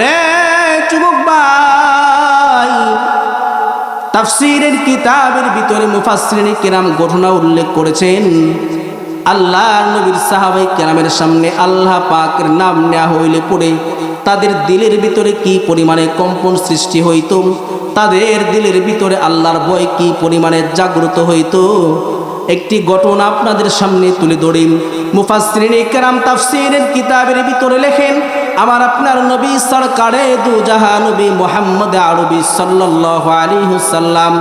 রে যুবক ভাই, তাফসিরের কিতাবের ভিতরে মুফাসসিরিন কিরাম ঘটনা উল্লেখ করেছেন। আল্লাহ নবীর সাহাবাই কেরামের সামনে আল্লাহ পাকের নাম নেওয়া হইলে পড়ে তাদের দিলের ভিতরে কি পরিমাণে কম্পন সৃষ্টি হইত? তাদের দিলের ভিতরে আল্লাহর ভয় কি পরিমাণে জাগ্রত হইতো? একটি ঘটনা আপনাদের সামনে তুলে ধরি। মুফাসসিরিন কেরাম তাফসিরের কিতাবের ভিতরে লেখেন, আমার আপনার নবী সরকারে দু জাহা নবী মোহাম্মদ আরবি সাল্লাল্লাহু আলাইহি সাল্লাম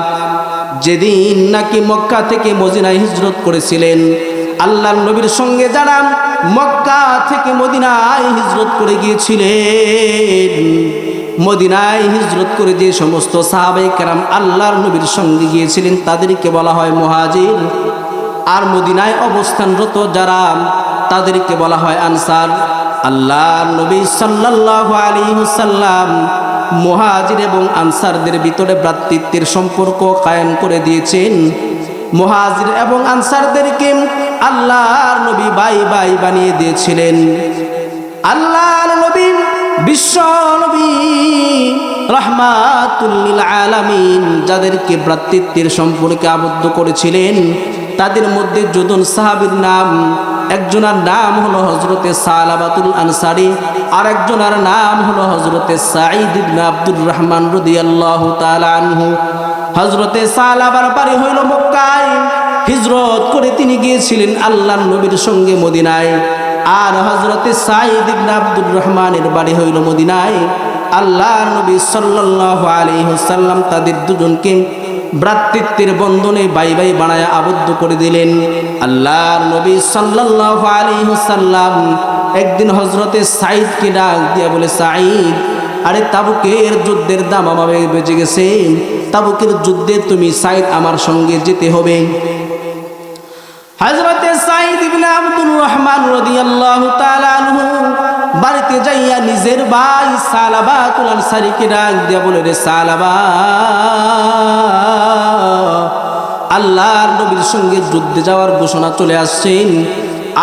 যেদিন নাকি মক্কা থেকে মদিনায় হিজরত করেছিলেন। আল্লাহর নবীর সঙ্গে যারা মক্কা থেকে মদিনায় হিজরত করে গিয়েছিলেন। মদিনায় হিজরত করে যে সমস্ত সাহাবাই কেরাম আল্লাহর নবীর সঙ্গে গিয়েছিলেন, তাদেরকে বলা হয় মহাজির। আর মদিনায় অবস্থানরত যারা, তাদেরকে বলা হয় আনসার। আল্লাহ নবী সাল্লাল্লাহু আলাইহি সাল্লাম মুহাজির এবং আনসারদের ভিতরে ভ্রাতৃত্বের সম্পর্ক কায়েম করে দিয়েছেন। মুহাজির এবং আনসারদেরকে আল্লাহর নবী বাই বাই বানিয়ে দিয়েছিলেন। আল্লাহর নবী, বিশ্ব নবী রহমাতুল্লিল আলামিন যাদেরকে ভ্রাতৃত্বের সম্পর্কে আবদ্ধ করেছিলেন, তাদের মধ্যে যদুন সাহাবির নাম, একজনের নাম হলো হজরতে সালাবাতুল আনসারি আর একজনের নাম হলো হজরতে সাঈদ আব্দুর রহমান রাদিয়াল্লাহু তাআলা আনহু। হজরতে সালাবার বাড়ি হইল মক্কায়। হিজরত করে তিনি গিয়েছিলেন আল্লাহ নবীর সঙ্গে মদিনায়। আর হজরতে সাঈদ আব্দুর রহমানের বাড়ি হইল মদিনায়। আল্লাহ নবী সাল্লাল্লাহু আলাইহি সাল্লাম তাদের দুজনকে ভ্রাতৃত্বের বন্ধনে বাই বাই বানায় আবদ্ধ করে দিলেন। আল্লাহর নবী সাল্লাল্লাহু আলাইহি সাল্লাম একদিন হজরতে সাঈদকে ডাক দিয়া বলে, সাঈদ, আরে তাবুকের যুদ্ধের দাম আমাকে বেঁচে গেছে। তাবুকের যুদ্ধে তুমি সাঈদ আমার সঙ্গে যেতে হবে। হজরতে সাঈদ ইবনে আব্দুর রহমান রাদিয়াল্লাহু তাআলা আনহু বাড়িতে যাইয়া নিজের ভাই সালাবাতুল আনসারীকে ডাক দিয়া বলে, রে সালাবা, আল্লাহর নবীর সঙ্গে যুদ্ধে যাওয়ার ঘোষণা চলে আসছেন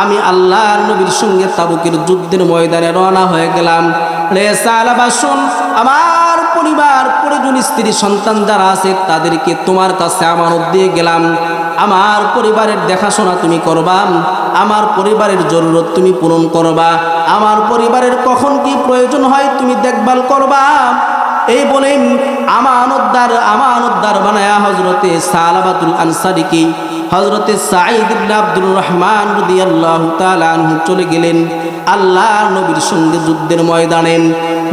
আমি আল্লাহর নবীর সঙ্গে তাবুকের যুদ্ধের ময়দানে রওনা হয়ে গেলাম। রে সালাবা, শুন, আমার পরিবার, পরিজন, স্ত্রী, সন্তান যারা আছে, তাদেরকে তোমার কাছে আমানত দিয়ে গেলাম। আমার পরিবারের দেখাশোনা তুমি করবা, আমার পরিবারের জরুরত তুমি পূরণ করবা, আমার পরিবারের কখন কি প্রয়োজন হয় তুমি দেখভাল করবা। এই বলে আমানতদার আমানতদার বানায়া হজরতে সালাবাতুল আনসারিকে হজরতে সাঈদ আব্দুর রহমান রাদিয়াল্লাহু চলে গেলেন আল্লাহ নবীর সঙ্গে যুদ্ধের ময়দানে।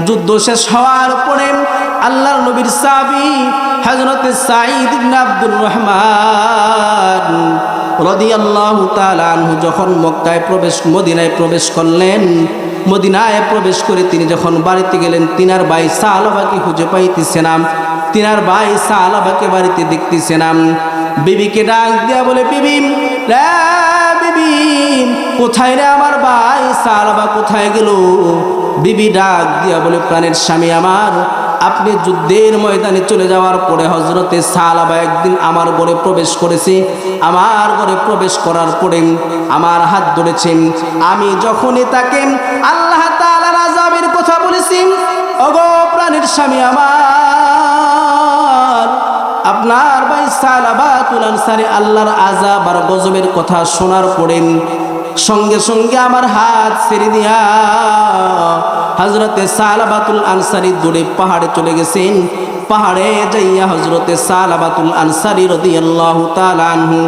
যুদ্ধ শেষ হওয়ার পরে আল্লাহর নবীর সাহাবী হজরতে ইবনে আব্দুর রহমান রাদিয়াল্লাহু তাআলা আনহু যখন মক্কায় প্রবেশ, মদিনায় প্রবেশ করলেন, মদিনায় প্রবেশ করে তিনি যখন বাড়িতে গেলেন, তিনার ভাই সালাবাকে খুঁজে পাইতেছিলাম তিনার ভাই সালাবাকে বাড়িতে দেখতেছিলাম বিবিকে ডাক দেয়া বলে, বিবি বিবি, কোথায় রে আমার ভাই সালাবা কোথায় গেল? বিবি ডাক দিয়া বলে, প্রাণের স্বামী আমার আপনি যুদ্ধের ময়দানে চলে যাওয়ার পরে হজরতে সালাবা একদিন আমার ঘরে প্রবেশ করেছে। আমার ঘরে প্রবেশ করার পরে আমার হাত ধরেছেন আমি যখনই তাকে আল্লাহ আযাবের কথা বলেছি, ওগো প্রাণের স্বামী আমার, আপনার ভাই সালাবা তুলান আনসারী আল্লাহর আযাব আর গজবের কথা শোনার পরে সঙ্গে সঙ্গে আমার হাত ছেড়ে দিয়া হজরতে সালাবাতুল আনসারি দূরে পাহাড়ে চলে গেছেন। পাহাড়ে যাইয়া হজরতে সালাবাতুল আনসারি রাদিয়াল্লাহু তাআলা আনহু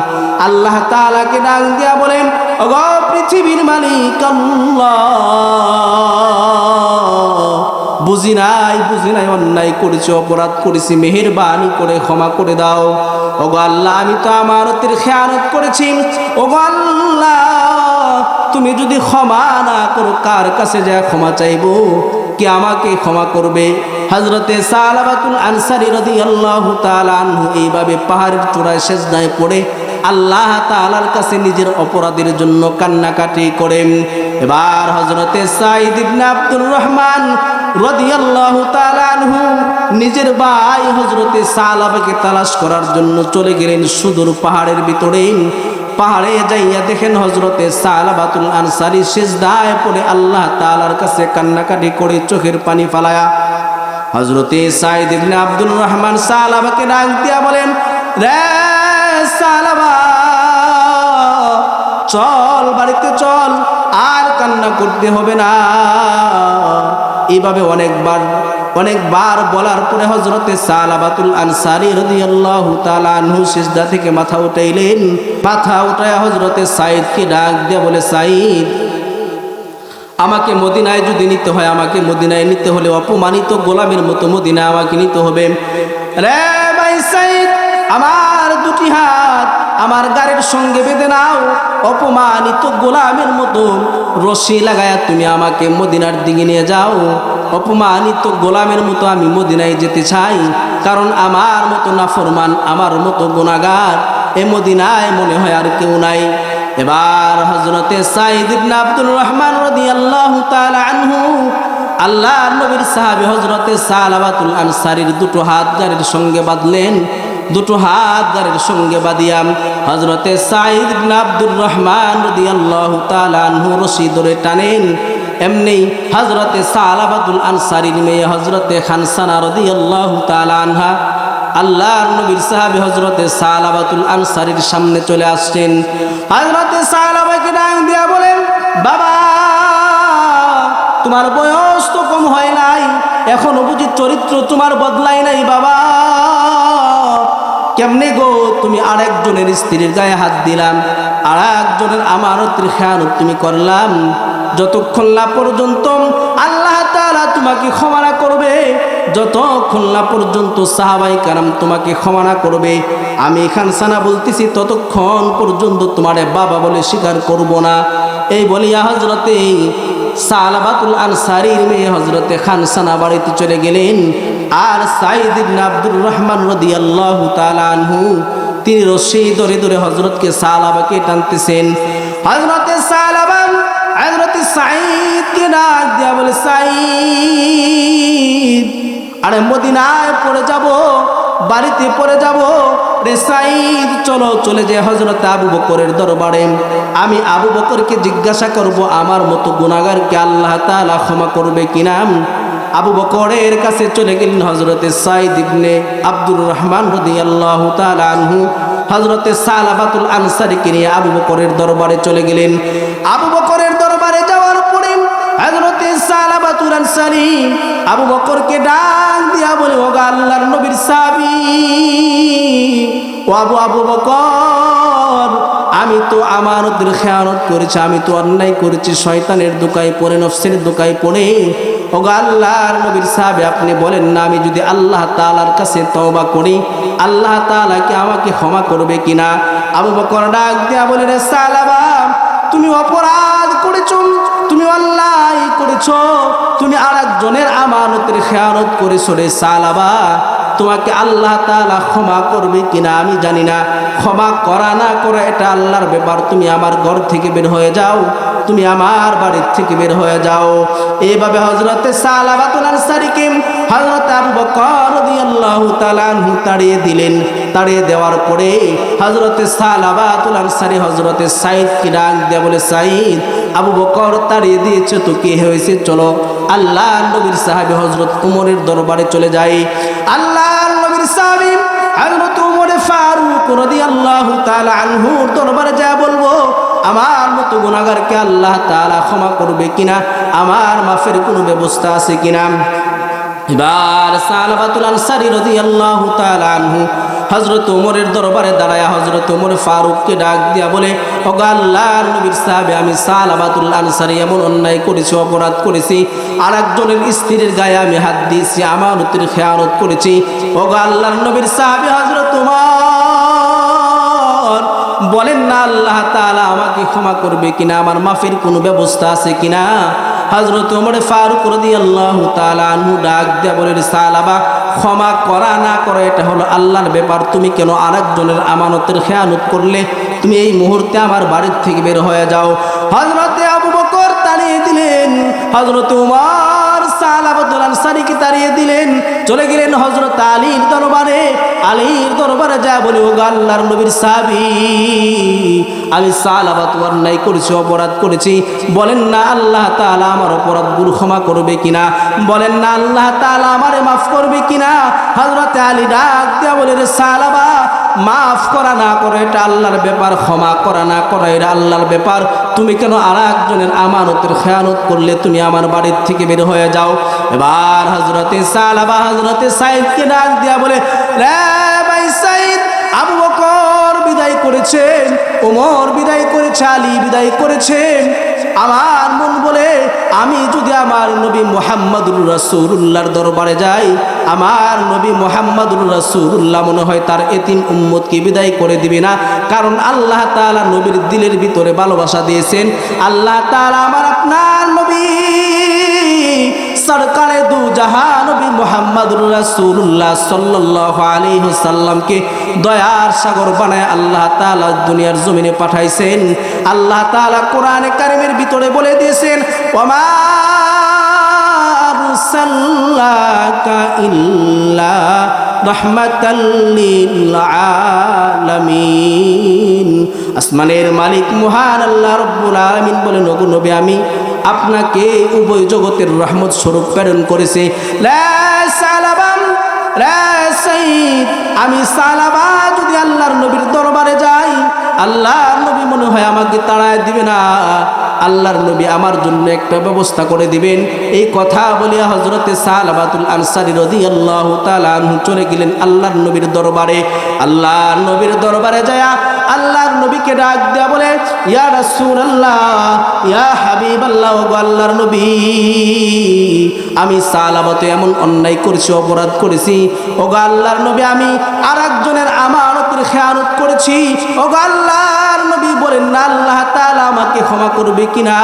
আল্লাহ তালাকে ডাক দিয়া বলেন, ওগো পৃথিবীর মালিক আল্লাহ, বুঝি নাই বুঝি নাই, অন্যায় করেছি, অপরাধ করেছি, মেহেরবানি করে ক্ষমা করে দাও। ওগো আল্লাহ, আমি তো আমানতের খেয়ানত করেছি। ওগো আল্লাহ তুমি যদি ক্ষমা না করো, কার কাছে যা ক্ষমা চাইব? কে আমাকে ক্ষমা করবে? হজরতে সালাবাতুল আনসারি রদি আল্লাহ তালানহু এইভাবে পাহাড়ের চূড়ায় শেষদায় পড়ে আল্লাহ তালার কাছে নিজের অপরাধের জন্য কান্নাকাটি করেন। এবার হজরতে সাইদ ইবনে আব্দুর রহমান রদিয়াল্লাহু আনহু নিজের ভাই হজরতে সালাবাকে তালাশ করার জন্য চলে গেলেন সুদূর পাহাড়ের ভিতরে পাহাড়ে যাইয়া দেখেন হজরতে সালাবাতুল আনসারি সেজদায় পড়ে আল্লাহ তালার কাছে কান্নাকাটি করে চোখের পানি ফালায়া। হজরতে সাইদ ইবনে আব্দুল রহমান সালাবাকে ডাক দিয়া বলেন, রে সালাবা, চল, বাড়িতে চল, আর কান্না করতে হবে না। এইভাবে অনেকবার অনেকবার বলার পরে হজরতে সালাবাতুল আনসারি রদি আল্লাহ তালু সিজদা থেকে মাথা উঠাইলেন। মাথা উঠায় হজরতে সাইদকে ডাক দিয়ে বলে সাইদ আমাকে মদিনায় যদি নিতে হয়, আমাকে মদিনায় নিতে হলে অপমানিত গোলামের মতো মদিনায় আমাকে নিতে হবে। রে ভাই সাইদ আমার দুটি হাত আমার গাড়ির সঙ্গে বেঁধে নাও। অপমানিত গোলামের মতো রশি লাগায়া তুমি আমাকে মদিনার দিকে নিয়ে যাও। অপমানিত গোলামের মতো আমি মদিনায় যেতে চাই, কারণ আমার মতো নাফরমান, আমার মতো গোনাগার এ মদিনায় মনে হয় আর কেউ নাই। এবার হজরতে আব্দুল রহমান রাদিয়াল্লাহু তাআলা আনহু আল্লাহ নবীর সাহাবী হজরতে সালাবাতুল আনসারির দুটো হাত গাড়ির সঙ্গে বাঁধলেন। দুটো হাত গাড়ির সঙ্গে বাঁধিয়াম। হজরতে সাইদ আব্দুর রহমান রাদিয়াল্লাহু তাআলা আনহু রশি ধরে টানেন। এমনি হজরতে সালাবাতুল আনসারির মেয়ে হজরতে খানসানা রাদিয়াল্লাহু তাআলা আনহা আল্লাহর নবীর সাহাবী হজরতে সালাবাতুল আনসারির সামনে চলে আসছেন। হজরতে সালাবাকে ডাক দিয়া বলেন, বাবা, তোমার বয়স তো কম হয় নাই। এখনও বুঝি চরিত্র তোমার বদলাই নাই, বাবা। কেমনে গো তুমি আরেকজনের স্ত্রীর গায়ে হাত দিলাম? আর একজনের আমানতের খেয়ানত তুমি করলাম? যতক্ষণ না পর্যন্ত আল্লাহ তাআলা তোমাকে ক্ষমা না করবে, যতক্ষণ না পর্যন্ত সাহাবাই কারাম তোমাকে ক্ষমা না করবে, আমি খানসানা বলতেছি, ততক্ষণ পর্যন্ত তোমারে বাবা বলে স্বীকার করব না। এই বলিয়া হজরতে সালাবাতুল আনসারির মেয়ে হজরতে খানসানা বাড়িতে চলে গেলেন। আর সাইদ ইবনে আব্দুর রহমান রাদিয়াল্লাহু তাআলা আনহু, তিনি রশি ধরে ধরে হজরতকে সালাবাকে টানতেছেন। হজরতে সালাবান হজরতে সাইদকে ডাক দিয়া বলে, সাইদ, আরে মদিনায় পড়ে যাব, বাড়িতে পড়ে যাব? রে সাইদ, চলো, চলে যে হজরত আবু বকরের দরবারে। আমি আবু বকরকে জিজ্ঞাসা করব, আমার মতো গুণাগারকে আল্লাহ তাআলা ক্ষমা করবে কিনা? আবু বকরের কাছে চলে গেলেন হজরতে সাইদ ইবনে আব্দুর রহমান রাদিয়াল্লাহু তাআলা আনহু। হজরতে সালাবাতুল আনসারিকে নিয়ে আবু বকরের দরবারে চলে গেলেন। আবু বকরের দরবারে যাওয়ার পরে হজরতে সালাবাতুল আনসারি আবু বকরকে ডাক দিয়া বলে, ওগা আল্লাহর নবীর সাবি ও আবু আবু বকর আমি তো আমানতের খেয়ানত করেছি, আমি তো অন্যায় করেছি, শয়তানের দোকায় পড়ে, নফসের দোকায় পড়ে। ওগা আল্লাহর নবীর সাহেব আপনি বলেন, না, আমি যদি আল্লাহ তাআলার কাছে তওবা করি, আল্লাহ তাআলা কি আমাকে ক্ষমা করবে কিনা? আবু বকর ডাক দিয়া বলে, রে সালাবা তুমি অপরাধ করেছ, তুমি অন্যায় করেছ, তুমি আর একজনের আমানতের খেয়ানত করেছ রে সালাবা তোমাকে আল্লাহ তাআলা ক্ষমা করবে কিনা আমি জানি না। ক্ষমা করা না করা এটা আল্লাহর ব্যাপার। তুমি আমার ঘর থেকে বের হয়ে যাও। তুমি আমার বাড়ির থেকে বের হয়ে যাও। এইভাবে হজরতে সালাবাতুল আনসারিকে হজরত আবু বকর রাদিয়াল্লাহু তাআলা তাড়িয়ে দিলেন। তাড়িয়ে দেওয়ার পরে হজরতে সালাবাতুল আনসারি হজরতে সাইদ কি ডাক দেয়া বলে সাইদ আবু বকর তাড়িয়ে দিয়েছে, তো কি হয়েছে? চলো, আল্লাহ নবীর সাহাবী হজরত উমরের দরবারে চলে যাই। আল্লাহ নবীর সাহাবী হজরত উমরে ফারুক রাদিয়াল্লাহু তাআলা আনহুর দরবারে যা বলব, আমার মতো গুণাগারকে আল্লাহ তাআলা ক্ষমা করবে কিনা? আমার মাফের কোনো ব্যবস্থা আছে কিনা? এবার সালাবাতুল আনসারি রাদিয়াল্লাহু তাআলা আনহু হযরত ওমরের দরবারে দাঁড়ায় হজরত ওমর ফারুককে ডাক দিয়া বলে, ওগো নবীর সাহাবে, আমি সাল সালাবাতুল আনসারি এমন অন্যায় করেছি, অপরাধ করেছি আর একজনের স্ত্রীর গায়ে আমি হাত দিয়েছি, আমানতের খেয়ানত করেছি। ওগো নবীর সাহাবে হজরত ওমর বলেন না, আল্লাহ তাআলা আমাকে ক্ষমা করবে কিনা, আমার মাফের কোনো ব্যবস্থা আছে কিনা? হজরত ওমর ফারুক রাদিয়াল্লাহু তাআলা আনহু ডাক দেয়া বলে সালাবা ক্ষমা করা না করা, এটা হলো আল্লাহর ব্যাপার। তুমি কেন আরেকজনের আমানতের খেয়ানত করলে? তুমি এই মুহূর্তে আমার বাড়ির থেকে বের হয়ে যাও। হজরতে আবু বকর তাড়িয়ে দিলেন। হজরত উমর সালাবাতুল আনসারীকে তাড়িয়ে দিলেন। চলে গেলেন করেছি, অপরাধ করেছি। বলেন না, আল্লাহ তাআলা আমার অপরাধগুলো ক্ষমা করবে কিনা? বলেন না, আল্লাহ তাআলা আমারে মাফ করবে কিনা? হজরত আলী ডাক দেয়া বলে, রে সালাবা মাফ করা না করে, এটা আল্লাহর ব্যাপার, ক্ষমা করা না করা, এটা আল্লাহর ব্যাপার। তুমি কেন আর একজনের আমানতের খেয়ানত করলে তুমি আমার বাড়ির থেকে বের হয়ে যাও? এবার হজরতে সালাবা হজরতে সাইদকে ডাক দিয়া বলে ভাই আবু বকর বিদায় করেছেন, ওমর বিদায় করেছে, আলী বিদায় করেছেন। আমার মন বলে, আমি যদি আমার নবী মোহাম্মদুর রসুল্লাহর দরবারে যাই, আমার নবী মোহাম্মদুর রসুল্লাহ মনে হয় তার এতিম উম্মতকে বিদায় করে দিবে না। কারণ আল্লাহ তালা নবীর দিলের ভিতরে ভালোবাসা দিয়েছেন। আল্লাহ তালা আমার আপনার সরকারে দু জাহান নবী মোহাম্মদুর রাসূলুল্লাহ সাল্লাল্লাহু আলাইহি সাল্লামকে দয়ার সাগর বানায় আল্লাহ তাআলা দুনিয়ার জমিনে পাঠাইছেন। আল্লাহ তাআলা কোরআনে কারিমের ভিতরে বলে দিয়েছেন আসমানের মালিক মহান আল্লাহ রব্বুল আলামিন বলেন নবী, আমি আপনাকে উভয় জগতের রহমত স্বরূপ প্রেরণ করেছে। আমি সালাবা যদি আল্লাহর নবীর দরবারে যাই, আল্লাহর নবী মনে হয় আমাকে তাড়ায় দিবে না। আল্লাহর নবী আমার জন্য একটা ব্যবস্থা করে দিবেন। এই কথা বলিয়া হজরতে সালাবাতুল আনসারি রদি আল্লাহ তালু চলে গেলেন আল্লাহর নবীর দরবারে। আল্লাহর নবীর দরবারে যায় আল্লাহর নবীকে ডাক দেয়া বলে, ইয়া রাসূল আল্লাহ ইয়া হাবিব আল্লাহ আল্লাহর নবী, আমি সালাবতে এমন অন্যায় করেছি, অপরাধ করেছি। ওগো আল্লাহর নবী, আমি আর একজনের আমানতের খেয়ানত করেছি। ওগো আল্লাহর নবী বলেন, না, আল্লাহ তালা আমাকে ক্ষমা করবে কিনা?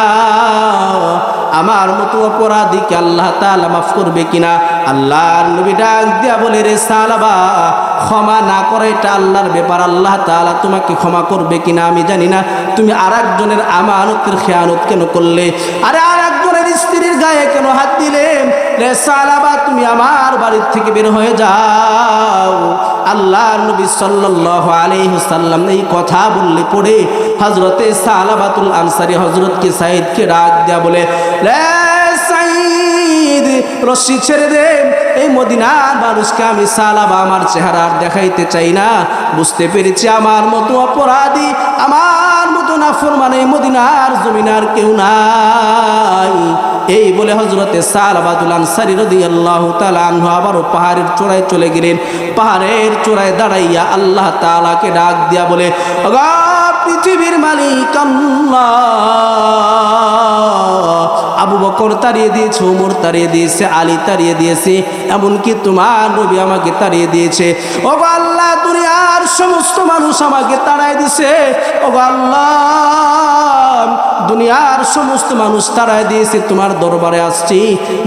আমার মতো অপরাধীকে আল্লাহ তালা মাফ করবে কিনা? আল্লাহর নবী ডাক দিয়া বলে, রে সালাবা, ক্ষমা না করে এটা আল্লাহর ব্যাপার। আল্লাহ তালা তোমাকে ক্ষমা করবে কিনা আমি জানি না। তুমি আর একজনের আমানতের খেয়ানত কেন করলে? আরে আর একজনের স্ত্রীর গায়ে কেন হাত দিলে? রে সালাবা তুমি আমার বাড়ির থেকে বের হয়ে যাও। আল্লাহর নবী সাল্লাল্লাহু আলাইহি সাল্লাম এই কথা বললে পড়ে হযরতে সালাবাতুল আনসারী হযরতকে সাইদকে ডাক দেয়া বলে রে সাইদ রশ্মি ছেড়ে দে। এই মদিনার মানুষকে আমি সালাবা আমার চেহারা দেখাইতে চাই না। বুঝতে পেরেছি আমার মতো অপরাধী, আমার নাফরমান মদিনার জমিনার কেউ নাই। এই বলে হজরতে সালাবাদুল আনসারি রদি আল্লাহ আনহু আবারও পাহাড়ের চূড়ায় চলে গেলেন। পাহাড়ের চূড়ায় দাঁড়াইয়া আল্লাহ তালাকে ডাক দিয়া বলে, "ওগো পৃথিবীর মালিক আল্লাহ আবু বকর তাড়িয়ে দিয়েছে, ওমর তাড়িয়ে দিয়েছে, আলী তাড়িয়ে দিয়েছে, এমনকি তোমার নবী আমাকে তাড়িয়ে দিয়েছে। ও আল্লাহ, দুনিয়ার সমস্ত মানুষ আমাকে তাড়াই দিছে। ও আল্লাহ, দুনিয়ার সমস্ত মানুষ তাড়াই দিয়েছে, তোমার দরবারে আসছি।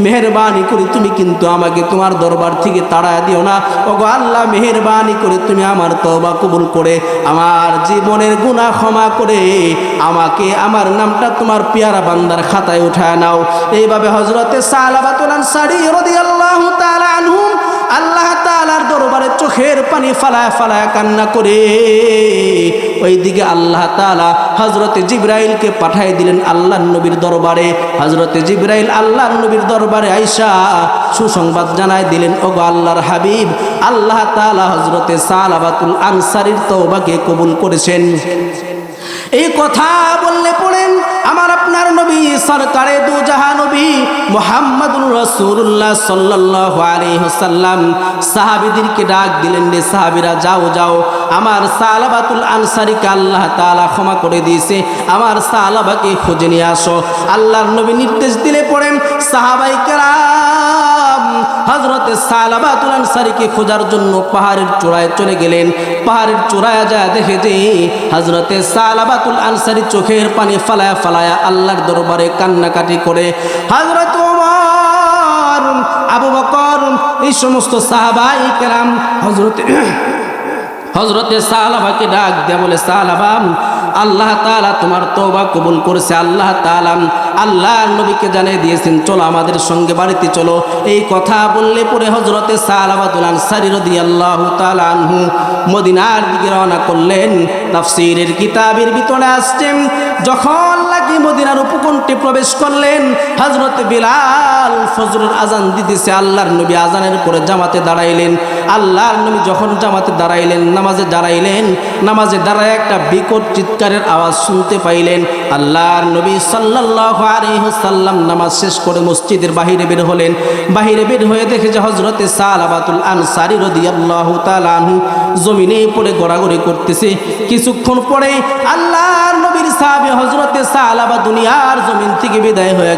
মেহরবানি করে তুমি কিন্তু আমাকে তোমার দরবার থেকে তাড়াই দিও না। ও গো আল্লাহ, মেহরবানি করে তুমি আমার তওবা কবুল করে, আমার জীবনের গুনাহ ক্ষমা করে, আমাকে, আমার নামটা তোমার পেয়ারা বান্দার খাতায় উঠায় নাও। এইভাবে হজরতে আল্লাহ তাআলার দরবারে চোখের পানি ফালায় ফালায় কান্না করে। ওইদিকে আল্লাহ তালা হজরতে জিব্রাইলকে পাঠাই দিলেন আল্লাহর নবীর দরবারে। হজরতে জিব্রাইল আল্লাহর নবীর দরবারে আইসা সুসংবাদ জানাই দিলেন, ওগো আল্লাহর হাবিব, আল্লাহ তাআলা হজরতে সালাবাতুল আনসারীর তওবাকে কবুল করেছেন। এই কথা বললে আমার আপনার নবী, সরকারে দু জাহা নবী মোহাম্মদুর রসুল্লাহ সাল্লাহ আলহ্লাম সাহাবিদেরকে ডাক দিলেন, রে সাহাবিরা, যাও যাও। আমার সালাবাতুল আনসারিকে আল্লাহ তালা ক্ষমা করে দিয়েছে। আমার সালাবাকে খুঁজে নিয়ে আসো। আল্লাহর নবী নির্দেশ দিলে পড়েন সাহাবাইকার হজরতে সালাবাতুল আনসারিকে খোঁজার জন্য পাহাড়ের চূড়ায় চলে গেলেন। পাহাড়ের চূড়ায় যা দেখে যে হজরতে সালাবাতুল আনসারি চোখের পানি ফালায়া ফালায়া আল্লাহর দরবারে কান্নাকাটি করে। হজরত আবু বকর, এই সমস্ত সাহাবাই কেরাম হজরতে হজরতে সালাবাকে ডাক দেয়া বলে সালাবা আল্লাহ তাআলা তোমার তওবা কবুল করেছে, আল্লাহ তাআলা আল্লাহ নবীকে জানিয়ে দিয়েছেন, চলো আমাদের সঙ্গে বাড়িতে চলো। এই কথা বললে পরে হজরতে সালাবাতুল আনসারি রাদিয়াল্লাহু তাআলা আনহু মদিনার দিকে রওনা করলেন। তাফসীরের কিতাবের ভিতরে আসছেন, যখন লাগি মদিনার উপকণ্ঠে প্রবেশ করলেন হজরত বিলাল ফজরের আজান দিতেছে, আল্লাহর নবী আজানের পরে জামাতে দাঁড়াইলেন। আল্লাহর নবী যখন জামাতে দাঁড়াইলেন, নামাজে দাঁড়াইলেন, নামাজে দাঁড়ায় একটা বিকট চিৎকারের আওয়াজ শুনতে পাইলেন। আল্লাহর নবী সাল্লাল্লাহু আলাইহি সাল্লাম নামাজ শেষ করে মসজিদের বাহিরে বের হলেন। বাহিরে বের হয়ে দেখে যে হজরতে সালাবাতুল আনসারি রাদিয়াল্লাহু তাআলা আনহু জমিনে পড়ে গড়াগড়ি করতেছে। কিছুক্ষণ পরে আল্লাহর নবীর সাহাবী হজরতে সালাবা দুনিয়ার জমিন থেকে বিদায় হয়ে